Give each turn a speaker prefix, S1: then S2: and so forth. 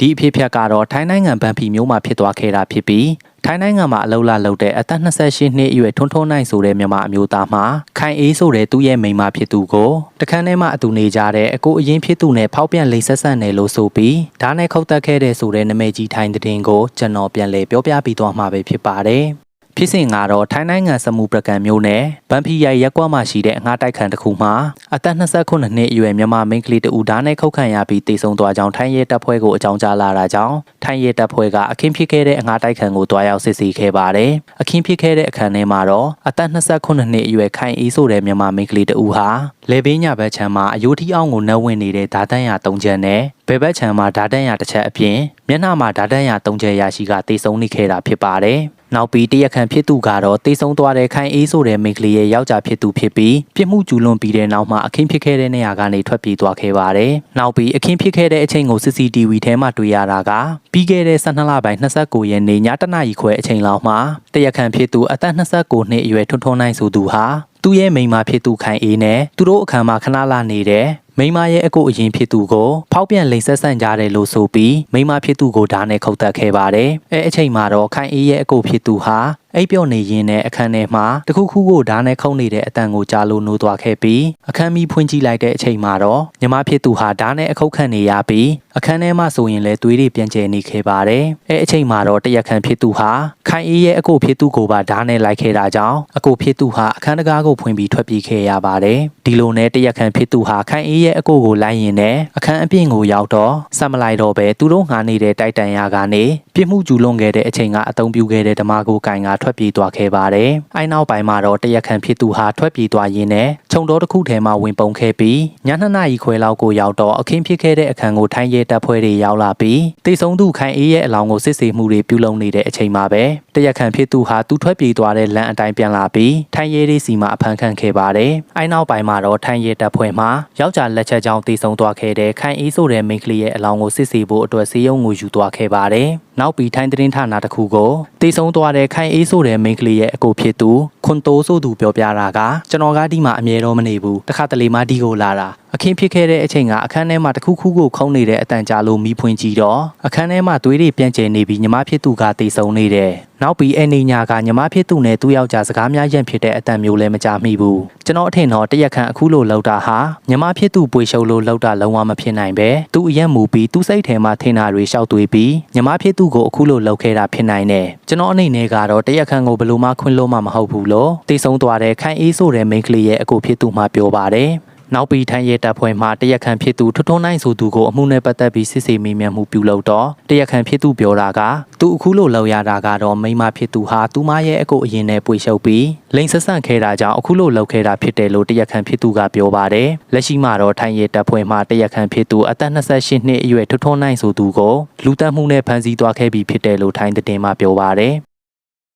S1: ဒီအဖြစ်ဖြတ်ကတော့ထိုင်းနိုင်ငံဗန်ဖီမြို့မှာဖြစ်သွားခဲ့တာဖြစ်ပြီးထိုင်းနိုင်ငံမှာအလောက်လာလုပ်တဲ့အသက်28နှစ်အရွယ်ထွန်းထွန်းနိုင်ဆိုတဲ့မြန်မာအမျိုးသားမှာခိုင်အေးဆိုတဲ့သူ့ရဲ့မိန်းမဖြစ်သူကိုတခန်းထဲမှာအတူနေကြတဲ့အကိုအရင်ဖြစ်သူနဲ့ဖောက်ပြန်လိမ့်ဆက်ဆန်တယ်လို့ဆိုပြီးဓာတ်နဲ့ခုတ်တက်ခဲ့တဲ့ဆိုတဲ့နမိတ်ကြီးထိုင်းတဲ့င်းကိုကျွန်တော်ပြန်လည်ပြောပြပြီးသွားမှာပဲဖြစ်ပါတယ် ဖြစ်စဉ်ကတော့ထိုင်းနိုင်ငံစမူပရကန်မြို့နယ်ဗန်ဖီရိုင်ရက်ကွက်မှာရှိတဲ့အငှားတိုက်ခန်းတစ်ခုမှာအသက်29နှစ်အရွယ်မြန်မာမိန်းကလေးတဦးဓာတ်နဲ့ခုတ်ခံရပြီးတေဆုံးသွားကြောင်းထိုင်းရဲတပ်ဖွဲ့ကိုအကြောင်းကြားလာတာကြောင့်ထိုင်းရဲတပ်ဖွဲ့ကအခင်းဖြစ်ခဲ့တဲ့အငှားတိုက်ခန်းကိုတွားရောက်စစ်ဆေးခဲ့ပါတယ်။အခင်းဖြစ်ခဲ့တဲ့အခန်းထဲမှာတော့အသက်29နှစ်အရွယ်ခိုင်အေးဆိုတဲ့မြန်မာမိန်းကလေးတဦးဟာလေဘေးညာဘက်ခြမ်းမှာအယိုးထီအောင်ကိုနှက်ဝင်နေတဲ့ဓာတ်တန်းရ၃ချက်နဲ့ ဘယ်ဘက်ခြမ်းမှာဓာတ်တန်းရတစ်ချက်အပြင်မျက်နှာမှာဓာတ်တန်းရ၃ချက်ရရှိကတေဆုံးနေခဲ့တာဖြစ်ပါတယ်။နောက်ပြီးတရက်ခန့်ဖြစ်သူကတော့တေဆုံးသွားတဲ့ခိုင်အေးဆိုတဲ့မိန်းကလေးရဲ့ယောက်ျားဖြစ်သူဖြစ်ပြီးပြစ်မှုကျူးလွန်ပြီးတဲ့နောက်မှာအခင်းဖြစ်ခဲ့တဲ့နေရာကနေထွက်ပြေးသွားခဲ့ပါတယ်။နောက်ပြီးအခင်းဖြစ်ခဲ့တဲ့အချိန်ကို CCTV ထဲမှာတွေ့ရတာကပြီးခဲ့တဲ့12လပိုင်း29ရက်နေ့ညတနာရီခွဲအချိန်လောက်မှာတရက်ခန့်ဖြစ်သူအသက်29နှစ်အရွယ်ထွန်းထွန်းနိုင်ဆိုသူဟာသူ့ရဲ့မိန်းမဖြစ်သူခိုင်အေးနဲ့သူတို့အခန်းမှာခဏလာနေတဲ့ မိန်းမရဲ့အကိုအရင်ဖြစ်သူကိုဖောက်ပြန်လိန်ဆက်ဆန့်ကြတယ်လို့ဆိုပြီးမိန်းမဖြစ်သူကိုဓာတ်နဲ့ခုတ်တက်ခဲ့ပါတယ်။အဲအချိန်မှာတော့ခိုင်အေးရဲ့အကိုဖြစ်သူဟာအိပ်ပျော်နေရင်းနဲ့အခန်းထဲမှာတခုခုကိုဓာတ်နဲ့ခုံနေတဲ့အတန်ကိုကြားလို့နိုးသွားခဲ့ပြီးအခန်းမီဖွင့်ကြည့်လိုက်တဲ့အချိန်မှာတော့ညီမဖြစ်သူဟာဓာတ်နဲ့အခုတ်ခန့်နေရပြီးအခန်းထဲမှာဆိုရင်လည်းသွေးတွေပြန်ကျဲနေခဲ့ပါတယ်။အဲအချိန်မှာတော့တရက်ခန့်ဖြစ်သူဟာခိုင်အေးရဲ့အကိုဖြစ်သူကိုပါဓာတ်နဲ့လိုက်ခဲ့တာကြောင့်အကိုဖြစ်သူဟာအခန်းတကားကိုဖွင့်ပြီးထွက်ပြေးခဲ့ရပါတယ်။ဒီလိုနဲ့တရက်ခန့်ဖြစ်သူဟာခိုင်အေးရဲ့အကိုကိုလိုက်ရင်နဲ့အခန်းအပြင်ကိုရောက်တော့ဆက်မလိုက်တော့ပဲသူတို့ငှားနေတဲ့တိုက်တန်ရကနေ ပြစ်မှုကျူးလွန်ခဲ့တဲ့အချိန်ကအသုံးပြုခဲ့တဲ့ဓမာကိုကင်ကထွက်ပြေးသွားခဲ့ပါတယ်။အဲနောက်ပိုင်းမှာတော့တရက်ခန့်ဖြစ်သူဟာထွက်ပြေးသွားရင်းနဲ့ခြုံတော်တစ်ခုထဲမှာဝင်ပုန်ခဲ့ပြီးည2နာရီခွဲလောက်ကိုရောက်တော့အခင်းဖြစ်ခဲ့တဲ့အခန်းကိုထိုင်းရဲတပ်ဖွဲ့တွေရောက်လာပြီးတိတ်ဆုံးသူခိုင်အေးရဲ့အလောင်းကိုစစ်ဆေးမှုတွေပြုလုပ်နေတဲ့အချိန်မှာပဲ တရက်ခန့်ဖြစ်သူဟာသူထွက်ပြေးသွားတဲ့လမ်းအတိုင်းပြန်လာပြီးထိုင်းရဲတွေစီမှာအဖမ်းခံခဲ့ပါတယ်။အဲနောက်ပိုင်းမှာတော့ထိုင်းရဲတပ်ဖွဲ့မှယောက်ျားလက်ချက်ကြောင့်တိတ်ဆုံးသွားခဲ့တဲ့ခိုင်အေးဆိုတဲ့မိန်းကလေးရဲ့အလောင်းကိုစစ်ဆေးဖို့အတွက်စေယုံငိုယူသွားခဲ့ပါတယ်။နောက်ပြီးထိုင်းသတင်းဌာနတစ်ခုကိုတိတ်ဆုံးသွားတဲ့ခိုင်အေးဆိုတဲ့မိန်းကလေးရဲ့အကိုဖြစ်သူ ခွန်တိုးဆိုသူပြောပြတာကကျွန်တော်ကဒီမှာအမြဲတော့မနေဘူးတခါတလေမှဒီကိုလာတာအခင်းဖြစ်ခဲ့တဲ့အချိန်ကအခန်းထဲမှာတစ်ခုခုကိုခုံနေတဲ့အတန်ကြာလို့မီးဖွင့်ကြည့်တော့အခန်းထဲမှာသွေးတွေပြန့်ကျဲနေပြီးညီမဖြစ်သူကတိတ်ဆုံးနေတယ်နောက်ပြီးအဲ့နေညာကညီမဖြစ်သူနဲ့သူ့ယောက်ျားစကားများရန့်ဖြစ်တဲ့အတန်မျိုးလည်းမကြမိဘူးကျွန်တော်အထင်တော့တရက်ခန့်အခုလိုလောက်တာဟာညီမဖြစ်သူပွေရှုပ်လို့လောက်တာလုံးဝမဖြစ်နိုင်ပဲသူအရက်မူပြီးသူ့စိတ်ထဲမှာထင်တာတွေရှောက်သွေးပြီးညီမဖြစ်သူကိုအခုလိုလောက်ခဲ့တာဖြစ်နိုင်တယ်ကျွန်တော်အနေနဲ့ကတော့တရက်ခန့်ကိုဘယ်လိုမှခွင့်လို့မှမဟုတ်ဘူးလို့တိတ်ဆုံးသွားတဲ့ခိုင်အေးဆိုတဲ့မိန်းကလေးရဲ့အကိုဖြစ်သူမှပြောပါတယ်နောက်ပြီးထိုင်းရဲတပ်ဖွဲ့မှတရက်ခန့်ဖြစ်သူထွထွန်းနိုင်ဆိုသူကိုအမှုနဲ့ပတ်သက်ပြီးစစ်ဆေးမေးမြန်းမှုပြုလုပ်တော့တရက်ခန့်ဖြစ်သူပြောတာကသူအခုလိုလောက်ရတာကတော့မိန်းမဖြစ်သူဟာသူမရဲ့အကိုအရင်နဲ့ပွေရှုပ်ပြီးလိန်ဆက်ဆန့်ခဲတာကြောင့်အခုလိုလောက်ခဲတာဖြစ်တယ်လို့တရက်ခန့်ဖြစ်သူကပြောပါတယ်လက်ရှိမှာတော့ထိုင်းရဲတပ်ဖွဲ့မှတရက်ခန့်ဖြစ်သူအသက်28နှစ်အရွယ်ထွထွန်းနိုင်ဆိုသူကိုလူတက်မှုနဲ့ဖမ်းဆီးသွားခဲ့ပြီးဖြစ်တယ်လို့ထိုင်းသတင်းမှပြောပါတယ်